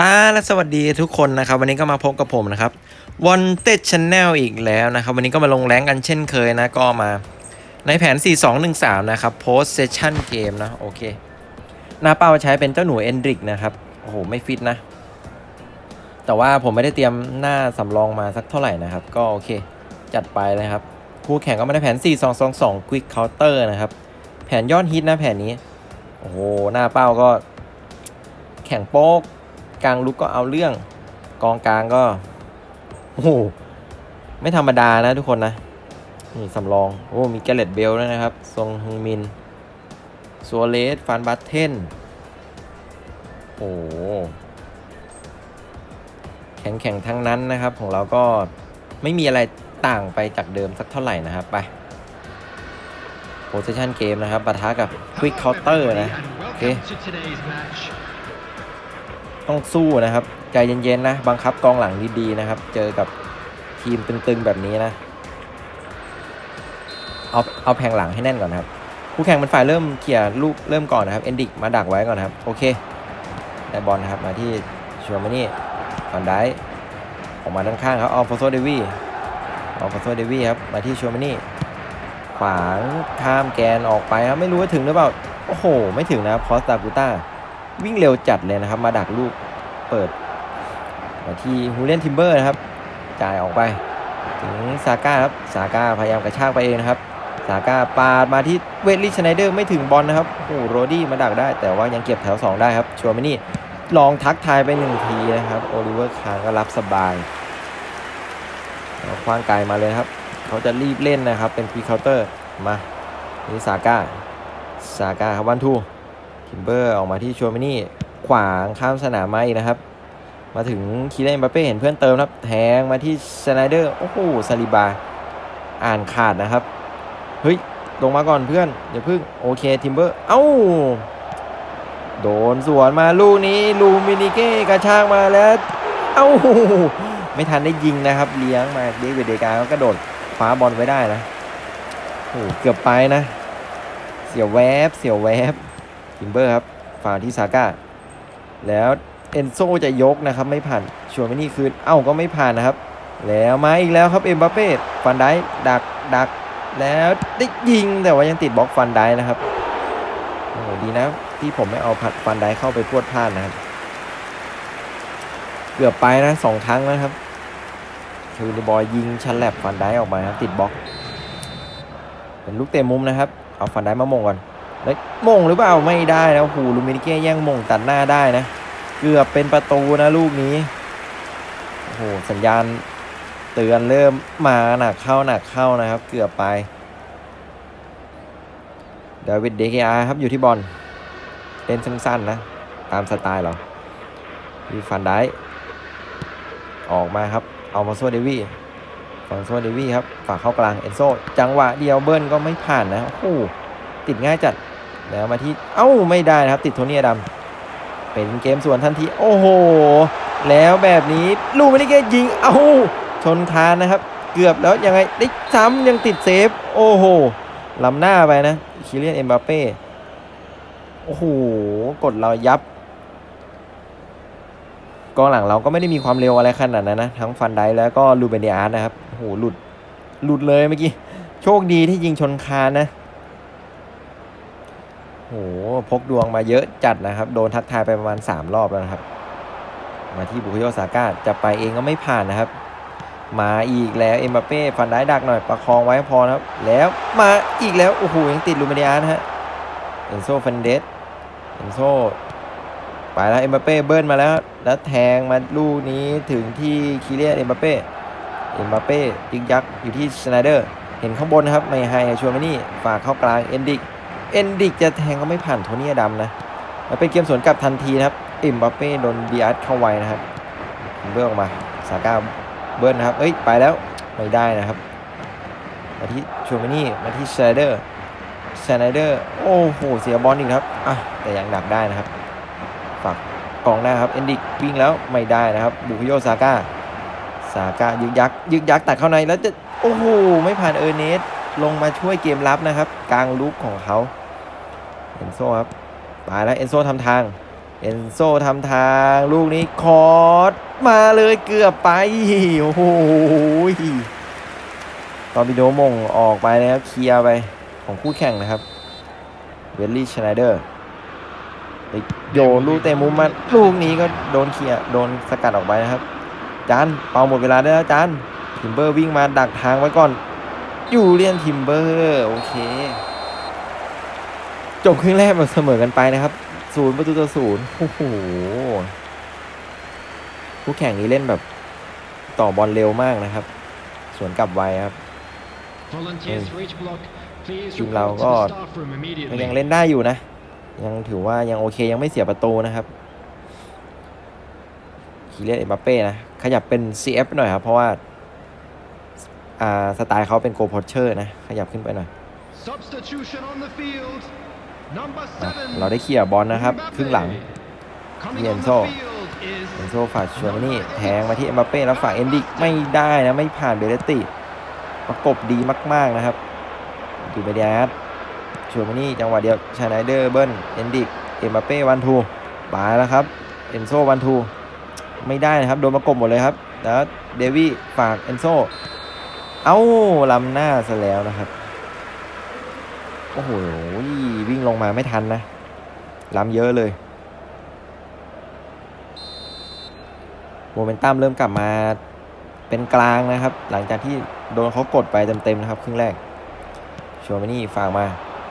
อ่าและสวัสดีทุกคนนะครับ วันนี้ก็มาพบกับผมนะครับ Wanted Channel อีกแล้วนะครับ วันนี้ก็มาลงแรงกันเช่นเคยนะ ก็มาในแผน 4213 นะครับ Post Session Game นะ โอเค หน้าเป้าใช้เป็นเจ้าหนูเอนดริกนะครับ โอ้โห ไม่ฟิตนะ แต่ว่าผมไม่ได้เตรียมหน้าสำรองมาสักเท่าไหร่นะครับ ก็โอเค จัดไปเลยครับ คู่แข่งก็มาในแผน 4222 Quick Counter นะครับ แผนยอดฮิตนะแผนนี้ โอ้โห หน้าเป้าก็แข่งโป๊ก กลางลุกก็เอาเรื่อง กองกลางก็โอ้โหไม่ธรรมดานะทุกคนนะนี่สำรองโอ้มีแกเลตเบลด้วยนะครับทรงฮึงมินซัวเลสฟานบัตเทนโอ้แข่งแข่งทั้งนั้นนะครับ ของเราก็ไม่มีอะไรต่างไปจากเดิมสักเท่าไหร่นะครับไปโพสชั่นเกมนะครับปะทะกับ Quick Counter นะ โอเค ต้องสู้นะครับ ใจเย็นๆนะ บังคับกองหลังดีๆนะครับ เจอกับทีมตึงๆแบบนี้นะ เอาเอาแผงหลังให้แน่นก่อนนะครับคู่แข่งเป็นฝ่ายเริ่มเขี่ยลูกเริ่มก่อนนะครับเอนดิกมาดักไว้ก่อนนะครับ โอเคได้บอลนะครับมาที่ชัวมานี่ฟันได้ออกมาด้านข้างครับออฟโฟโซเดวีออฟโฟโซเดวีครับมาที่ชัวมานี่ขวางข้ามแกนออกไปครับไม่รู้ว่าถึงหรือเปล่าโอ้โห ไม่ถึงนะครับคอสตากูต้า วิ่งเร็วจัดเลยนะครับ มาดักลูกเปิดมาที่ฮูเลียนทิมเบอร์นะครับ จ่ายออกไป ถึงซาก้าครับซาก้าพยายามกระชากไปเองนะครับซาก้าปาดมาที่เวทลี่ชไนเดอร์ไม่ถึงบอลนะครับโอ้โรดี้มาดักได้ แต่ว่ายังเก็บแถว 2 ได้ครับชัวร์มานี่ลองทักทายไปหนึ่งทีนะครับโอลิเวอร์คางก็รับสบายคว้างไกลมาเลยครับ เขาจะรีบเล่นนะครับเป็นพรีเคาน์เตอร์มานี่ซาก้าซาก้าครับวันทู ทิมเบอร์ออกมาที่ชัวมินี่ขวางข้ามสนามมาอีกนะครับ มาถึงคีเลนบัปเป้เห็นเพื่อนเติมครับแทงมาที่สไนเดอร์โอ้โหซาลิบาอ่านขาดนะครับเฮ้ยลงมาก่อนเพื่อนอย่าพึ่งโอเคทิมเบอร์เอ้าโดนสวนมาลูกนี้ลูมินิเก้กระชากมาแล้ว เอ้าไม่ทันได้ยิงนะครับ เลี้ยงมาเดวิดเดกาก็กระโดดคว้าบอลไว้ได้นะโอ้เกือบไปนะ เสียวแวบเสียวแวบ ทิมเบอร์ครับฝาที่ซาก้าแล้วเอนโซจะยกนะครับไม่ผ่านชวนไม่นี่คืนเอ้าก็ไม่ผ่านนะครับ แล้วมาอีกแล้วครับเอ็มบัปเป้ฟันได้ดักดักแล้วได้ยิงแต่ว่ายังติดบล็อกฟันได้นะครับโอ้ดีนะที่ผมไม่เอาผัดฟันได้เข้าไปพวดพลาดนะครับ เกือบไปนะสองครั้งนะครับคือในบอยยิงชันแลบฟันได้ออกมาครับติดบล็อก เป็นลูกเตะมุมนะครับ เอาฟันได้มามงก่อน แล้วมงหรือเปล่าไม่ได้นะโอ้โหลูมินิเก้แย่งมงตัดหน้าได้นะ เกือบเป็นประตูนะลูกนี้โอ้โหสัญญาณเตือนเริ่มมาหนักเข้าหนักเข้านะครับ เกือบไปดาวิดเดกอาครับอยู่ที่บอลเล่นสั้นๆนะ ตามสไตล์เรามีฟันได้ออกมาครับ เอามาโซเดวี่ฝั่งโซเดวี่ครับฝากเข้ากลางเอนโซจังหวะเดียวเบิ้ลก็ไม่ผ่านนะโอ้โหติดง่ายจัด แล้วมาที่เอ้าไม่ได้นะครับ ติดโทนี่อดัมเป็นเกมส่วนทันที โอ้โห แล้วแบบนี้ลูกไม่ได้แค่ยิงเอ้าชนคานนะครับ เกือบแล้วยังไงได้ซ้ำยังติดเซฟ โอ้โหล้ำหน้าไปนะคิเลียนเอ็มบัปเป้โอ้โหกดเรายับกองหลังเราก็ไม่ได้มีความเร็วอะไรขนาดนั้นนะ ทั้งฟันไดแล้วก็ลูเบนเดียอาร์นะครับโอ้โหหลุดหลุดเลยเมื่อกี้ โชคดีที่ยิงชนคานนะ โหพกดวงมาเยอะจัดนะครับ โดนทักทายไปประมาณ 3 รอบแล้วนะครับ มาที่บุคโยซาก้าจะไปเองก็ไม่ผ่านนะครับ มาอีกแล้วเอ็มบัปเป้ฟันได้ดักหน่อยประคองไว้พอนะครับ แล้วมาอีกแล้วโอ้โหยังติดลูมิเนียนะฮะเอนโซฟันเดสเอนโซไปแล้วเอ็มบัปเป้เบิ้ลมาแล้ว แล้วแทงมาลูกนี้ถึงที่คิเลียนเอ็มบัปเป้เอ็มบัปเป้ยิงยักษ์อยู่ที่สไนเดอร์ เห็นข้างบนนะครับ ไม่ให้ชวนมานี่ฝากเข้ากลางเอนดิก เอนดิกจะแทงก็ไม่ผ่านโทนี่อดัมนะแล้วเป็นเกมสวนกลับทันทีนะครับ อิมบัปเป้โดนดีอาร์เข้าไว้นะครับเบิ้ลออกมาซาก้าเบิ้ลนะครับ เอ้ยไปแล้วไม่ได้นะครับ มาที่ชูมานี่มาที่เซเดอร์เซเดอร์โอ้โหเสียบอลอีกครับอะแต่ยังดักได้นะครับฝากกองหน้าครับเอนดิกวิ่งแล้วไม่ได้นะครับบุคโยซาก้าซาก้ายึกยักยึกยักตัดเข้าในแล้วจะโอ้โหไม่ผ่านเออร์เนส ลงมาช่วยเกมรับนะครับ กลางลุกของเขาเอนโซครับไปแล้วเอนโซทำทางเอนโซทำทางลูกนี้คอร์สมาเลยเกือบไป โอ้โหตอร์ปิโดมงออกไปนะครับ เคลียร์ไปของคู่แข่งนะครับ เวลลี่ชไนเดอร์โยนลูกเตะมุมมาลูกนี้ก็โดนเคลียร์โดนสกัดออกไปนะครับ จานเป่าหมดเวลาได้แล้วจานทิมเบอร์วิ่งมาดักทางไว้ก่อน ยูเลียนทิมเบอร์โอเค จบครึ่งแรกแบบเสมอกันไปนะครับศูนย์ประตูต่อศูนย์โอ้โหผู้แข่งนี้เล่นแบบต่อบอลเร็วมากนะครับ สวนกลับไวครับ Volunteers for each block, please ทีมเรา report ก็ to the staff room ก็ยัง immediately. เล่นได้อยู่นะ ยังถือว่ายังโอเคยังไม่เสียประตูนะครับคีเลียนเอ็มบัปเป้นะ ขยับเป็น CF หน่อยครับ เพราะว่าอ่า สไตล์เขาเป็นโกพอเชอร์นะ ขยับขึ้นไปหน่อย Substitution on the field. Number อะ seven. เราได้เคลียร์บอลนะครับ Mbappe. ครึ่งหลัง Coming on Enzo. the field is เอนโซฝากชวนมานี่แทงมาที่เอ็มบัปเป้แล้วฝากเอนดิกไม่ได้นะ ไม่ผ่านเบเลตติประกบดีมาก ๆนะครับดูไปดีอาร์ตชวนมานี่จังหวะเดียวชาไนเดอร์เบิ้ลเอนดิกเอ็มบัปเป้วันทูบายแล้วครับเอนโซวันทูไม่ได้นะครับ โดนประกบหมดเลยครับ แล้วเดวี่ฝากเอนโซ เอ้าล้ำหน้าซะแล้วนะครับ โอ้โหวิ่งลงมาไม่ทันนะ ล้ำเยอะเลย โมเมนตัมเริ่มกลับมาเป็นกลางนะครับ หลังจากที่โดนเขากดไปเต็มๆนะครับครึ่งแรกชัวมานี่ฝากมา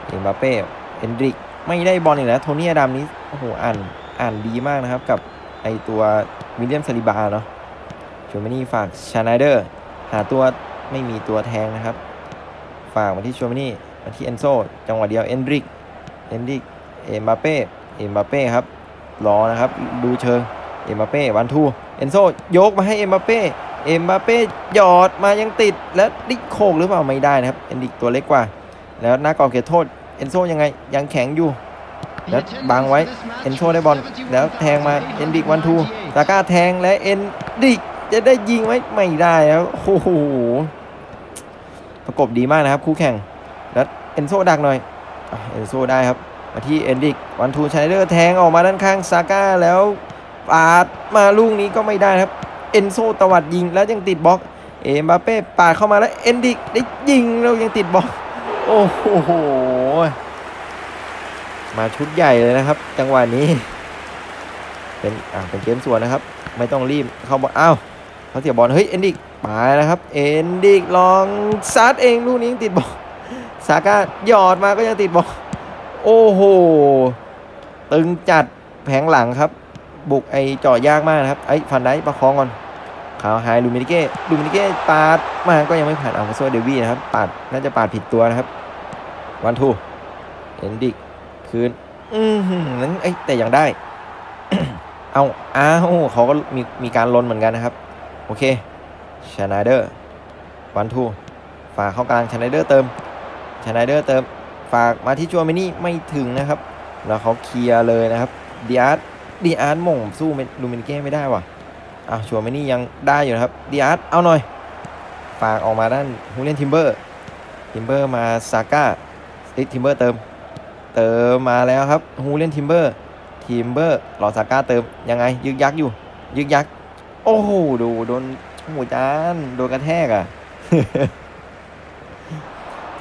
เอ็มบัปเป้เอนดริก ไม่ได้บอลอีกแล้วโทนี่อดัมนี้โอ้โหอ่านอ่านดีมากนะครับ กับไอตัววิลเลียมซาลิบาเนาะชัวมานี่ฝากชาไนเดอร์ หาตัว ไม่มีตัวแทงนะครับ ฝากมาที่ชัวมานี่มาที่เอนโซจังหวะเดียวเอนดริกเอนดริกเอ็มบัปเป้เอ็มบัปเป้ครับรอนะครับ ดูเชิงเอ็มบัปเป้วันทูเอนโซยกมาให้เอ็มบัปเป้เอ็มบัปเป้หยอดมายังติดแล้วดิโคกหรือเปล่าไม่ได้นะครับเอนดิกตัวเล็กกว่า แล้วหน้ากอบเขตโทษเอนโซยังไงยังแข็งอยู่แล้วบังไว้เอนโซได้บอลแล้วแทงมาเอนดิกวันทู71,078ซาก้าแทงและเอนดิกจะได้ยิงไหมไม่ได้แล้วโอ้โห ประกบดีมากนะครับ คู่แข่ง แล้วเอนโซดักหน่อยอเอนโซได้ครับ มาที่เอนดิกวันทูชไนเดอร์แทงออกมาด้านข้างซาก้าแล้วปาดมาลูกนี้ก็ไม่ได้ครับ เอนโซตวัดยิงแล้วยังติดบล็อก เอ็มบัปเป้ปาดเข้ามาแล้วเอนดิกได้ยิงแล้วยังติดบล็อก โอ้โห มาชุดใหญ่เลยนะครับ จังหวะนี้ เป็นอ่าเป็นเกมส่วนนะครับ ไม่ต้องรีบเข้าบอลอ้าว เขาเสียบอลเฮ้ยเอนดิกไปแล้วครับ เอนดิกลองซัดเองลูกนี้ยังติดบอกซาก้าหยอดมาก็ยังติดบอกโอ้โหตึงจัดแผงหลังครับ บุกไอเจาะยากมากนะครับไอ้ฟันได้ประคองก่อนขาวไฮลูมินิเก้ลูมินิเก้ปาดมาก็ยังไม่ผ่านอัลฟาโซเดวี่นะครับปาดน่าจะปาดผิดตัวนะครับวันทูเอนดิกคืนอือหือนั้นไอ้ยแต่ยังได้ เอาอ้าวเขาก็มีมีการลนเหมือนกันนะครับ โอเคชาไนเดอร์วันทูฝากเข้ากลางชาไนเดอร์เติมชาไนเดอร์เติม ฝากมาที่จัวเมนี่ไม่ถึงนะครับ แล้วเขาเคลียร์เลยนะครับดีอาร์ตดีอาร์ตม่งสู้ลูมินเก้ไม่ได้ว่ะอ้าวชัวเมนี่ยังได้อยู่นะครับดีอาร์ตเอาหน่อย ฝากออกมาด้านฮูเลนทิมเบอร์ทิมเบอร์มาซาก้าติทิมเบอร์เติม เติมมาแล้วครับฮูเลนทิมเบอร์ทิมเบอร์รอซาก้าเติมยังไง ยึกยักอยู่ ยึกยัก โอ้โหดูโดนหมูจานโดนกระแทกอะ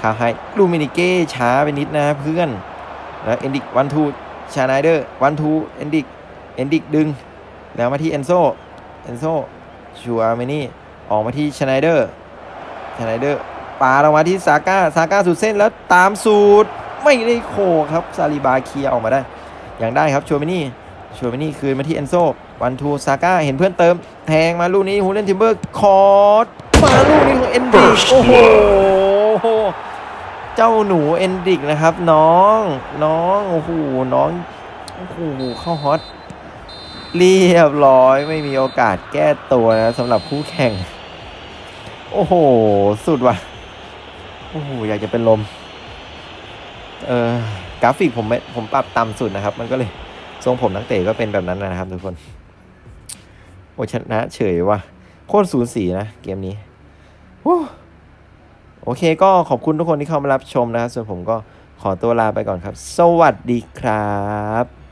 ข่าวให้ลูมินิเก้ช้าไปนิดนะเพื่อน แล้วเอนดิกวันทูชาไนเดอร์วันทูเอนดิกเอนดิกดึง แล้วมาที่เอนโซเอนโซชัวร์เมนี่ออกมาที่ชาไนเดอร์ชาไนเดอร์ปาลงมาที่ซาก้าซาก้าสุดเส้นแล้วตามสูตรไม่ได้โคครับซาลิบาเคียออกมาได้ อย่างได้ครับชัวร์เมนี่ชัวร์เมนี่คืนมาที่เอนโซ วันทูซาก้าเห็นเพื่อนเติมแทงมาลูกนี้ฮูเลนทิมเบอร์คอร์ดมาลูกนี้ของเอนดิกโอ้โหเจ้าหนูเอนดิกนะครับ น้องน้องโอ้โหน้องโอ้โหเข้าฮอตเรียบร้อยไม่มีโอกาสแก้ตัวนะสำหรับคู่แข่ง โอ้โห สุดว่ะโอ้โหอยากจะเป็นลม เออกราฟิกผมไม่ผมปรับต่ำสุดนะครับ มันก็เลยทรงผมนักเตะก็เป็นแบบนั้นนะครับทุกคน โอชนะเฉยว่ะโคตรสูสีนะเกมนี้โอเคก็ขอบคุณทุกคนที่เข้ามารับชมนะครับส่วนผมก็ขอตัวลาไปก่อนครับ สวัสดีครับ